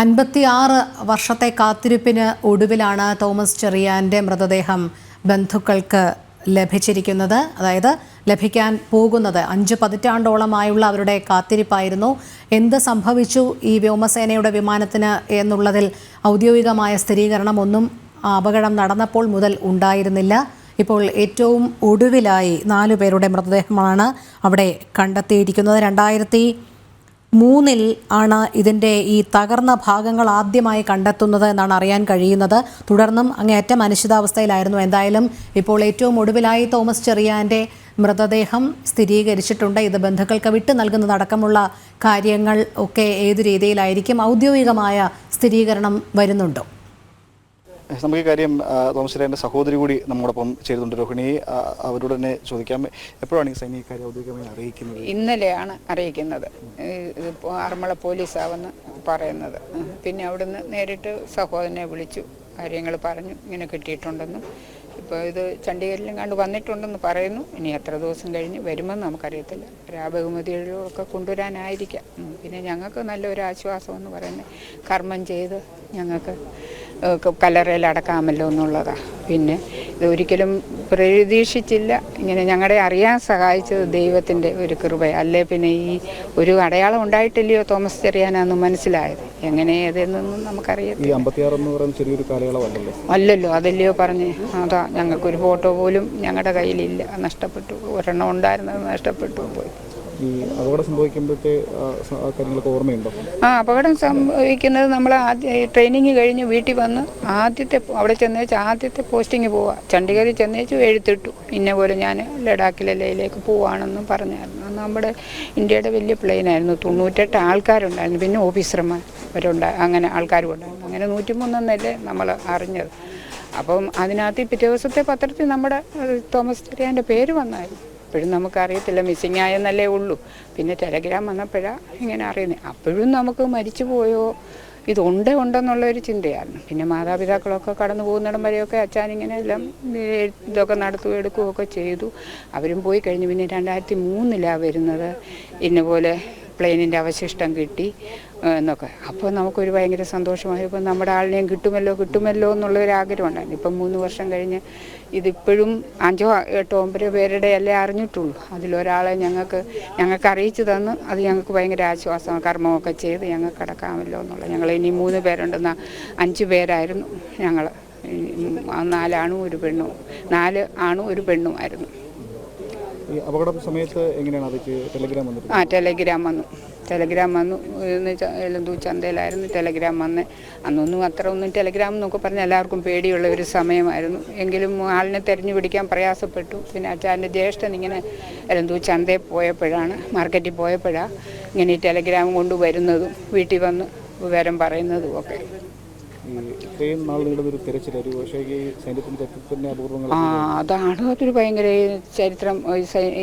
അൻപത്തിയാറ് വർഷത്തെ കാത്തിരിപ്പിന് ഒടുവിലാണ് തോമസ് ചെറിയാന്റെ മൃതദേഹം ബന്ധുക്കൾക്ക് ലഭിച്ചിരിക്കുന്നത്. അതായത് ലഭിക്കാൻ പോകുന്നത്. അഞ്ച് പതിറ്റാണ്ടോളമായുള്ള അവരുടെ കാത്തിരിപ്പായിരുന്നു. എന്ത് സംഭവിച്ചു ഈ വ്യോമസേനയുടെ വിമാനത്തിന് എന്നുള്ളതിൽ ഔദ്യോഗികമായ സ്ഥിരീകരണം ഒന്നും അപകടം നടന്നപ്പോൾ മുതൽ ഉണ്ടായിരുന്നില്ല. ഇപ്പോൾ ഏറ്റവും ഒടുവിലായി നാലു പേരുടെ മൃതദേഹമാണ് അവിടെ കണ്ടെത്തിയിരിക്കുന്നത്. രണ്ടായിരത്തി മൂന്നിൽ ആണ് ഇതിന്റെ ഈ തകർന്ന ഭാഗങ്ങൾ ആദ്യമായി കണ്ടെത്തുന്നത് എന്നാണ് അറിയാൻ കഴിയുന്നത്. തുടർന്നും അങ്ങേയറ്റം അനിശ്ചിതാവസ്ഥയിലായിരുന്നു. എന്തായാലും ഇപ്പോൾ ഏറ്റവും ഒടുവിലായി തോമസ് ചെറിയാന്റെ മൃതദേഹം സ്ഥിരീകരിച്ചിട്ടുണ്ട്. ഇത് ബന്ധുക്കൾക്ക് വിട്ടു നൽകുന്നതടക്കമുള്ള കാര്യങ്ങൾ ഒക്കെ ഏത് രീതിയിലായിരിക്കും ഔദ്യോഗികമായ സ്ഥിരീകരണം വരുന്നുണ്ടോ? നമുക്ക് കാര്യം തോമസിലേന്റെ സഹോദരി കൂടി നമ്മോടൊപ്പം ചെയ്തിട്ടുണ്ട് രോഹിണി അവരോട് തന്നെ ചോദിക്കാം. എപ്പോഴാണ് ഈ സൈനിക കാര്യം ഔദ്യോഗികമായി അറിയിക്കുന്നത്? ഇന്നലെയാണ് അറിയിക്കുന്നത്. ആറന്മുള പോലീസാവെന്ന് പറയുന്നത്. പിന്നെ അവിടുന്ന് നേരിട്ട് സഹോദരനെ വിളിച്ചു. കാര്യങ്ങൾ പറഞ്ഞു. ഇങ്ങനെ കിട്ടിയിട്ടുണ്ടെന്നും ഇപ്പോൾ ഇത് ചണ്ഡീഗഡിലും കണ്ട് വന്നിട്ടുണ്ടെന്ന് പറയുന്നു. ഇനി എത്ര ദിവസം കഴിഞ്ഞ് വരുമെന്ന് നമുക്കറിയത്തില്ല. രാബഹുമതികളിലൊക്കെ കൊണ്ടുവരാനായിരിക്കാം. പിന്നെ ഞങ്ങൾക്ക് നല്ലൊരു ആശ്വാസം എന്ന് പറയുന്നത് കർമ്മം ചെയ്ത് ഞങ്ങൾക്ക് അടക്കാമല്ലോ എന്നുള്ളതാണ് പിന്നെ ഇതൊരിക്കലും പ്രതീക്ഷിച്ചില്ല. ഇങ്ങനെ ഞങ്ങളെ അറിയാൻ സഹായിച്ചത് ദൈവത്തിന്റെ ഒരു കൃപ അല്ലേ പിന്നെ ഈ ഒരു അടയാളം ഉണ്ടായിട്ടില്ലയോ തോമസ് ചെറിയാനാന്ന് മനസ്സിലായത്. എങ്ങനെ ഏതെന്നൊന്നും കാലയളവല്ലല്ലോ? അല്ലല്ലോ അതല്ലയോ പറഞ്ഞ്. അതാ ഞങ്ങൾക്കൊരു ഫോട്ടോ പോലും ഞങ്ങളുടെ കയ്യിലില്ല. നഷ്ടപ്പെട്ടു ഒരെണ്ണം ഉണ്ടായിരുന്നത് നഷ്ടപ്പെട്ടു പോയി. ഈ അപകടം സംഭവിക്കുമ്പോഴത്തെ ഓർമ്മയുണ്ടോ? ആ അപകടം സംഭവിക്കുന്നത് നമ്മൾ ആദ്യ ട്രെയിനിങ് കഴിഞ്ഞ് വീട്ടിൽ വന്ന് ആദ്യത്തെ അവിടെ ചെന്ന് വെച്ചാൽ ആദ്യത്തെ പോസ്റ്റിങ് പോവാ ചണ്ഡീഗഡിൽ ചെന്നേച്ച് എഴുത്തിട്ടു. ഇന്ന പോലെ ഞാൻ ലഡാക്കിലെ ലൈലേക്ക് പോവാണെന്നും പറഞ്ഞായിരുന്നു. നമ്മുടെ ഇന്ത്യയുടെ വലിയ പ്ലെയിനായിരുന്നു തൊണ്ണൂറ്റെട്ട് ആൾക്കാരുണ്ടായിരുന്നു. പിന്നെ ഓഫീസർമാർ അവരുണ്ടായി അങ്ങനെ ആൾക്കാരും ഉണ്ടായിരുന്നു അങ്ങനെ നൂറ്റിമൂന്നെന്നല്ലേ നമ്മൾ അറിഞ്ഞത്. അപ്പം അതിനകത്ത് പിറ്റേ ദിവസത്തെ പത്രത്തിൽ നമ്മുടെ തോമസ് ചെറിയാന്റെ പേര് വന്നായിരുന്നു. അപ്പോഴും നമുക്കറിയത്തില്ല മിസ്സിങ് ആയെന്നല്ലേ ഉള്ളൂ. പിന്നെ ടെലഗ്രാം വന്നപ്പോഴാണ് ഇങ്ങനെ അറിയുന്നത് അപ്പോഴും നമുക്ക് മരിച്ചു പോയോ? ഇതുണ്ട് ഉണ്ടെന്നുള്ള ഒരു ചിന്തയായിരുന്നു. പിന്നെ മാതാപിതാക്കളൊക്കെ കടന്നു പോകുന്നിടം വരെയൊക്കെ അച്ഛൻ ഇങ്ങനെ എല്ലാം ഇതൊക്കെ നടത്തുകയും എടുക്കുകയൊക്കെ ചെയ്തു. അവരും പോയി കഴിഞ്ഞ് പിന്നെ രണ്ടായിരത്തി മൂന്നിലാണ് വരുന്നത്. ഇന്നപോലെ പ്ലെയിനിന്റെ അവശിഷ്ടം കിട്ടി. എന്നൊക്കെ. അപ്പോൾ നമുക്കൊരു ഭയങ്കര സന്തോഷമായി. ഇപ്പം നമ്മുടെ ആളിനെയും കിട്ടുമല്ലോ കിട്ടുമല്ലോ എന്നുള്ളൊരു ആഗ്രഹം ഉണ്ടായിരുന്നു ഇപ്പം മൂന്ന് വർഷം കഴിഞ്ഞ് ഇതിപ്പോഴും അഞ്ചോ എട്ടോ ഒമ്പതോ പേരുടെ അല്ലേ അറിഞ്ഞിട്ടുള്ളൂ. അതിലൊരാളെ ഞങ്ങൾക്ക് ഞങ്ങൾക്ക് അറിയിച്ചു തന്ന് അത് ഞങ്ങൾക്ക് ഭയങ്കര ആശ്വാസം കർമ്മമൊക്കെ ചെയ്ത് ഞങ്ങൾക്ക് കിടക്കാമല്ലോ എന്നുള്ളത് ഞങ്ങൾ ഇനി മൂന്ന് പേരുണ്ടെന്ന അഞ്ച് പേരായിരുന്നു ഞങ്ങൾ നാലാണും ഒരു പെണ്ണും. നാല് ആണും ഒരു പെണ്ണുമായിരുന്നു അപകട സമയത്ത് എങ്ങനെയാണ് അതൊക്കെ ടെലിഗ്രാം വന്നിട്ട് ആ ടെലിഗ്രാം വന്നു. ടെലഗ്രാം വന്നു. എന്ന് എലന്തൂ ചന്തയിലായിരുന്നു ടെലഗ്രാം വന്ന്. അന്നൊന്നും അത്ര ഒന്നും ടെലഗ്രാം എന്നൊക്കെ പറഞ്ഞാൽ എല്ലാവർക്കും പേടിയുള്ള ഒരു സമയമായിരുന്നു. എങ്കിലും ആളിനെ തെരഞ്ഞു പിടിക്കാൻ പ്രയാസപ്പെട്ടു. പിന്നെ അച്ഛന്റെ ജ്യേഷ്ഠൻ ഇങ്ങനെ എലന്തൂ ചന്തയിൽ പോയപ്പോഴാണ് മാർക്കറ്റിൽ പോയപ്പോഴാണ് ഇങ്ങനെ ഈ ടെലഗ്രാം കൊണ്ടുവരുന്നതും വീട്ടിൽ വന്ന് വിവരം പറയുന്നതും ഒക്കെ. ഇത്രയും നാൾ നീളുന്നൊരു തിരച്ചിൽ ഒരു പക്ഷേ ഈ സൈന്യത്തിന്റെ തന്നെ അപൂർവങ്ങൾ ആ അതാണ് അതൊരു ഭയങ്കര ചരിത്രം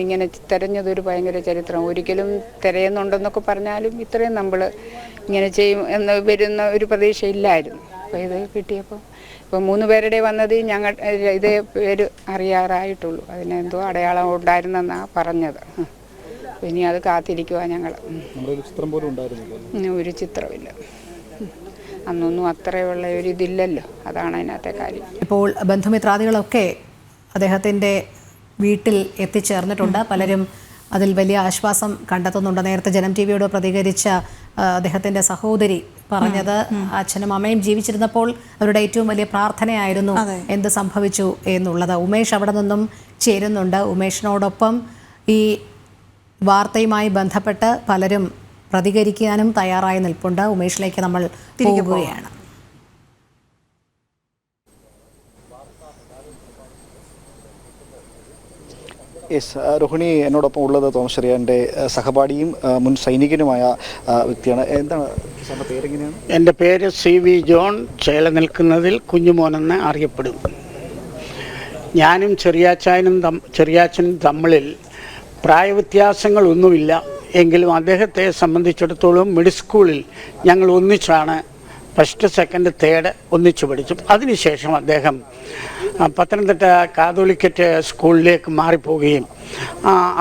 ഇങ്ങനെ തെരഞ്ഞതൊരു ഭയങ്കര ചരിത്രം ഒരിക്കലും തിരയുന്നുണ്ടെന്നൊക്കെ പറഞ്ഞാലും ഇത്രയും നമ്മൾ ഇങ്ങനെ ചെയ്യും എന്ന് വരുന്ന ഒരു പ്രതീക്ഷ ഇല്ലായിരുന്നു അപ്പോൾ ഇത് കിട്ടിയപ്പോൾ ഇപ്പോൾ മൂന്ന് പേരുടെ വന്നത് ഞങ്ങൾ ഇതേ പേര് അറിയാറായിട്ടുള്ളൂ അതിനെന്തോ അടയാളം ഉണ്ടായിരുന്നെന്നാണ് പറഞ്ഞത്. ഇനി അത് കാത്തിരിക്കുക ഞങ്ങൾ. ഒരു ചിത്രമില്ല. അന്നൊന്നും അത്രയുള്ള ഒരു ഇതില്ലല്ലോ. അതാണ് അതിനകത്തെ കാര്യം. ഇപ്പോൾ ബന്ധുമിത്രാദികളൊക്കെ അദ്ദേഹത്തിന്റെ വീട്ടിൽ എത്തിച്ചേർന്നിട്ടുണ്ട്. പലരും അതിൽ വലിയ ആശ്വാസം കണ്ടെത്തുന്നുണ്ട്. നേരത്തെ ജനം ടി വിയോട് പ്രതികരിച്ച അദ്ദേഹത്തിന്റെ അദ്ദേഹത്തിന്റെ സഹോദരി പറഞ്ഞത് അച്ഛനും അമ്മയും ജീവിച്ചിരുന്നപ്പോൾ അവരുടെ ഏറ്റവും വലിയ പ്രാർത്ഥനയായിരുന്നു എന്ത് സംഭവിച്ചു എന്നുള്ളത്. ഉമേഷ് അവിടെ നിന്നും ചേരുന്നുണ്ട്. ഉമേഷിനോടൊപ്പം ഈ വാർത്തയുമായി ബന്ധപ്പെട്ട് പലരും പ്രതികരിക്കാനും തയ്യാറായി നിൽപ്പുണ്ട്. ഉമേഷിലേക്ക് നമ്മൾ പോവുകയാണ് യെസ് രോഹിണി എന്നോടൊപ്പം ഉള്ളത് തോമസ് ചെറിയാന്റെ സഹപാഠിയും മുൻ സൈനികനുമായ വ്യക്തിയാണ്. എന്താണ് സാറിന്റെ പേരെങ്ങനെയാണ്? എന്റെ പേര് സി വി ജോൺ ചേല നിൽക്കുന്നതിൽ കുഞ്ഞുമോനെന്ന് അറിയപ്പെടും. ഞാനും ചെറിയാച്ചായനും തം ചെറിയാച്ചനും തമ്മിൽ പ്രായവ്യത്യാസങ്ങളൊന്നുമില്ല. എങ്കിലും അദ്ദേഹത്തെ സംബന്ധിച്ചിടത്തോളം മിഡിൽ സ്കൂളിൽ ഞങ്ങൾ ഒന്നിച്ചാണ് ഫസ്റ്റ് സെക്കൻഡ് തേർഡ് ഒന്നിച്ചു പഠിച്ചു. അതിനുശേഷം അദ്ദേഹം പത്തനംതിട്ട കാതോലിക്കറ്റ് സ്കൂളിലേക്ക് മാറിപ്പോവുകയും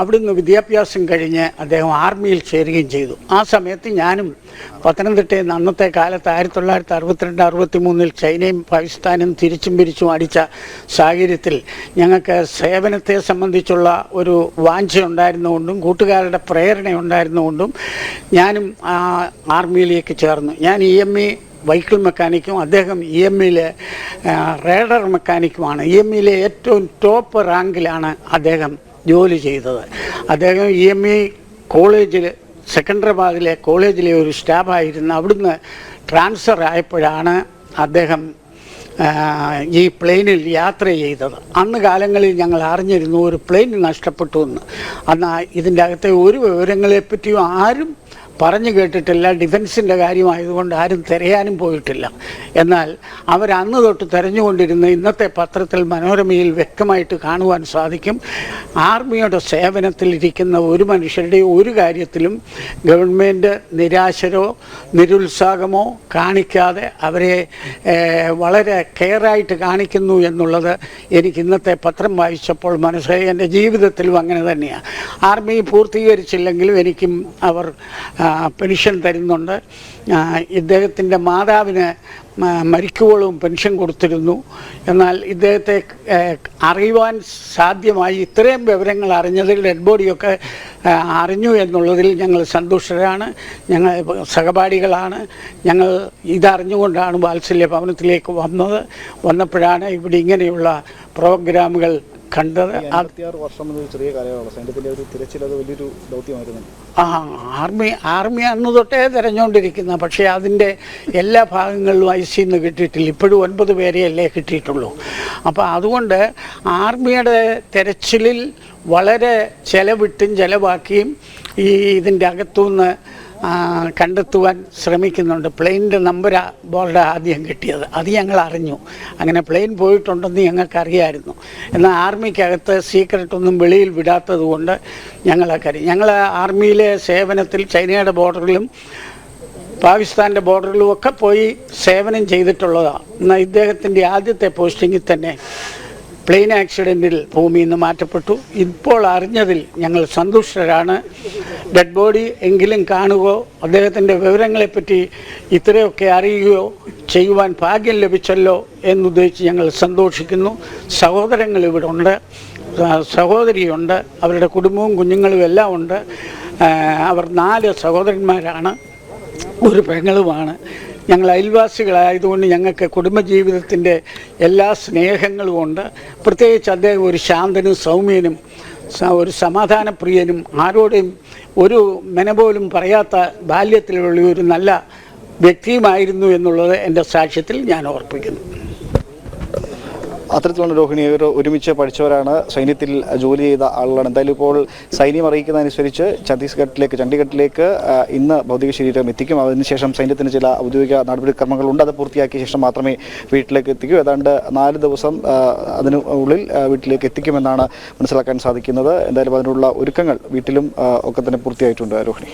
അവിടുന്ന് വിദ്യാഭ്യാസം കഴിഞ്ഞ് അദ്ദേഹം ആർമിയിൽ ചേരുകയും ചെയ്തു. ആ സമയത്ത് ഞാനും പത്തനംതിട്ടയിൽ അന്നത്തെ കാലത്ത് ആയിരത്തി തൊള്ളായിരത്തി അറുപത്തിരണ്ട് അറുപത്തി മൂന്നിൽ ചൈനയും പാകിസ്ഥാനും തിരിച്ചും പിരിച്ചും അടിച്ച സാഹചര്യത്തിൽ ഞങ്ങൾക്ക് സേവനത്തെ സംബന്ധിച്ചുള്ള ഒരു വാഞ്ച ഉണ്ടായിരുന്നുകൊണ്ടും കൂട്ടുകാരുടെ പ്രേരണ ഉണ്ടായിരുന്നുകൊണ്ടും ഞാനും ആർമിയിലേക്ക് ചേർന്നു. ഞാൻ ഇ എം ഇ വെഹിക്കിൾ മെക്കാനിക്കും അദ്ദേഹം ഇ എം ഇയിലെ റേഡർ മെക്കാനിക്കുമാണ്. ഇ എം ഇയിലെ ഏറ്റവും ടോപ്പ് റാങ്കിലാണ് അദ്ദേഹം ജോലി ചെയ്തത്. അദ്ദേഹം ഇ എം ഇ കോളേജിൽ സെക്കൻഡറാബാദിലെ കോളേജിലെ ഒരു സ്റ്റാഫായിരുന്നു അവിടുന്ന് ട്രാൻസ്ഫർ ആയപ്പോഴാണ് അദ്ദേഹം ഈ പ്ലെയിനിൽ യാത്ര ചെയ്തത്. അന്ന് കാലങ്ങളിൽ ഞങ്ങൾ അറിഞ്ഞിരുന്നു ഒരു പ്ലെയിൻ നഷ്ടപ്പെട്ടു എന്ന്. അന്ന് ഇതിന്റെ അകത്തെ ഒരു വിവരങ്ങളെപ്പറ്റിയും ആരും പറഞ്ഞു കേട്ടിട്ടില്ല ഡിഫൻസിന്റെ കാര്യമായതുകൊണ്ട് ആരും തിരയാനും പോയിട്ടില്ല. എന്നാൽ അവർ അന്ന് തൊട്ട് തിരഞ്ഞുകൊണ്ടിരുന്ന ഇന്നത്തെ പത്രത്തിൽ മനോരമയിൽ വ്യക്തമായിട്ട് കാണുവാൻ സാധിക്കും. ആർമിയുടെ സേവനത്തിൽ ഇരിക്കുന്ന ഒരു മനുഷ്യരുടെ ഒരു കാര്യത്തിലും ഗവൺമെന്റ് നിരാശരോ നിരുത്സാഹമോ കാണിക്കാതെ അവരെ വളരെ കെയറായിട്ട് കാണിക്കുന്നു എന്നുള്ളത് എനിക്ക് ഇന്നത്തെ പത്രം വായിച്ചപ്പോൾ മനസ്സിലായി. എന്റെ ജീവിതത്തിലും അങ്ങനെ തന്നെയാണ് ആർമി പൂർത്തീകരിച്ചില്ലെങ്കിലും എനിക്കും അവർ പെൻഷൻ തരുന്നുണ്ട്. ഇദ്ദേഹത്തിന്റെ മാതാവിന് മരിക്കുവോളും പെൻഷൻ കൊടുത്തിരുന്നു. എന്നാൽ ഇദ്ദേഹത്തെ അറിയുവാൻ സാധ്യമായി ഇത്രയും വിവരങ്ങൾ അറിഞ്ഞതിൽ ഡെഡ് ബോഡിയൊക്കെ അറിഞ്ഞു എന്നുള്ളതിൽ ഞങ്ങൾ സന്തുഷ്ടരാണ്. ഞങ്ങൾ സഹപാഠികളാണ്. ഞങ്ങൾ ഇതറിഞ്ഞുകൊണ്ടാണ് വാത്സല്യ ഭവനത്തിലേക്ക് വന്നത്. വന്നപ്പോഴാണ് ഇവിടെ ഇങ്ങനെയുള്ള പ്രോഗ്രാമുകൾ കണ്ടത് വർഷം ചെറിയ കാലയളവ് സൈന്യത്തിന്റെ ഒരു തിരച്ചിൽ അത് വലിയൊരു ദൗത്യമായിരുന്നു. ആ ആർമി ആർമി അന്ന് തൊട്ടേ തിരഞ്ഞുകൊണ്ടിരിക്കുന്ന പക്ഷെ അതിന്റെ എല്ലാ ഭാഗങ്ങളിലും ഐ സിന്ന് കിട്ടിയിട്ടില്ല. ഇപ്പോഴും ഒൻപത് പേരെയല്ലേ കിട്ടിയിട്ടുള്ളൂ. അപ്പോൾ അതുകൊണ്ട് ആർമിയുടെ തിരച്ചിലിൽ വളരെ ചെലവിട്ടും ചെലവാക്കിയും ഈ ഇതിന്റെ അകത്തുനിന്ന് കണ്ടെത്തുവാൻ ശ്രമിക്കുന്നുണ്ട്. പ്ലെയിനിന്റെ നമ്പർ ബോർഡ് ആദ്യം കിട്ടിയത്. അത് ഞങ്ങൾ അറിഞ്ഞു. അങ്ങനെ പ്ലെയിൻ പോയിട്ടുണ്ടെന്ന് ഞങ്ങൾക്കറിയായിരുന്നു. എന്നാൽ ആർമിക്കകത്ത് സീക്രട്ടൊന്നും വെളിയിൽ വിടാത്തത് കൊണ്ട് ഞങ്ങളൊക്കെ അറിയാം ഞങ്ങൾ ആർമിയിലെ സേവനത്തിൽ ചൈനയുടെ ബോർഡറിലും പാകിസ്ഥാന്റെ ബോർഡറിലും ഒക്കെ പോയി സേവനം ചെയ്തിട്ടുള്ളതാണ് എന്നാൽ ഇദ്ദേഹത്തിന്റെ ആദ്യത്തെ പോസ്റ്റിങ്ങിൽ തന്നെ പ്ലെയിൻ ആക്സിഡന്റിൽ ഭൂമിയിൽ നിന്ന് മാറ്റപ്പെട്ടു. ഇപ്പോൾ അറിഞ്ഞതിൽ ഞങ്ങൾ സന്തുഷ്ടരാണ്. ഡെഡ് ബോഡി എങ്കിലും കാണുകയോ അദ്ദേഹത്തിന്റെ വിവരങ്ങളെപ്പറ്റി ഇത്രയൊക്കെ അറിയുകയോ ചെയ്യുവാൻ ഭാഗ്യം ലഭിച്ചല്ലോ എന്നുദ്ദേശിച്ച് ഞങ്ങൾ സന്തോഷിക്കുന്നു. സഹോദരങ്ങൾ ഇവിടെ ഉണ്ട്. സഹോദരിയുണ്ട്. അവരുടെ കുടുംബവും കുഞ്ഞുങ്ങളും എല്ലാം ഉണ്ട്. അവർ നാല് സഹോദരന്മാരാണ്. ഒരു പെങ്ങളുമാണ്. ഞങ്ങൾ അയൽവാസികളായതുകൊണ്ട് ഞങ്ങൾക്ക് കുടുംബജീവിതത്തിന്റെ എല്ലാ സ്നേഹങ്ങളും ഉണ്ട്. പ്രത്യേകിച്ച് അദ്ദേഹം ഒരു ശാന്തനും സൗമ്യനും ഒരു സമാധാനപ്രിയനും ആരോടും ഒരു മെന പോലും പറയാത്ത ബാല്യത്തിലുള്ള ഒരു നല്ല വ്യക്തിയുമായിരുന്നു എന്നുള്ളത് എന്റെ സാക്ഷ്യത്തിൽ ഞാൻ ഓർപ്പിക്കുന്നു. അത്തരത്തിലുള്ള രോഹിണി ഇവർ ഒരുമിച്ച് പഠിച്ചവരാണ്. സൈന്യത്തിൽ ജോലി ചെയ്ത ആളുകളാണ്. എന്തായാലും ഇപ്പോൾ സൈന്യം അറിയിക്കുന്നതനുസരിച്ച് ഛത്തീസ്ഗഡിലേക്ക് ചണ്ഡീഗഡിലേക്ക് ഇന്ന് ഭൗതിക ശരീരം എത്തിക്കും. അതിനുശേഷം സൈന്യത്തിന് ചില ഔദ്യോഗിക നടപടിക്രമങ്ങളുണ്ട്. അത് പൂർത്തിയാക്കിയ ശേഷം മാത്രമേ വീട്ടിലേക്ക് എത്തിക്കൂ. ഏതാണ്ട് നാല് ദിവസം അതിന് ഉള്ളിൽ വീട്ടിലേക്ക് എത്തിക്കുമെന്നാണ് മനസ്സിലാക്കാൻ സാധിക്കുന്നത്. എന്തായാലും അതിനുള്ള ഒരുക്കങ്ങൾ വീട്ടിലും ഒക്കെ തന്നെ പൂർത്തിയായിട്ടുണ്ട് രോഹിണി.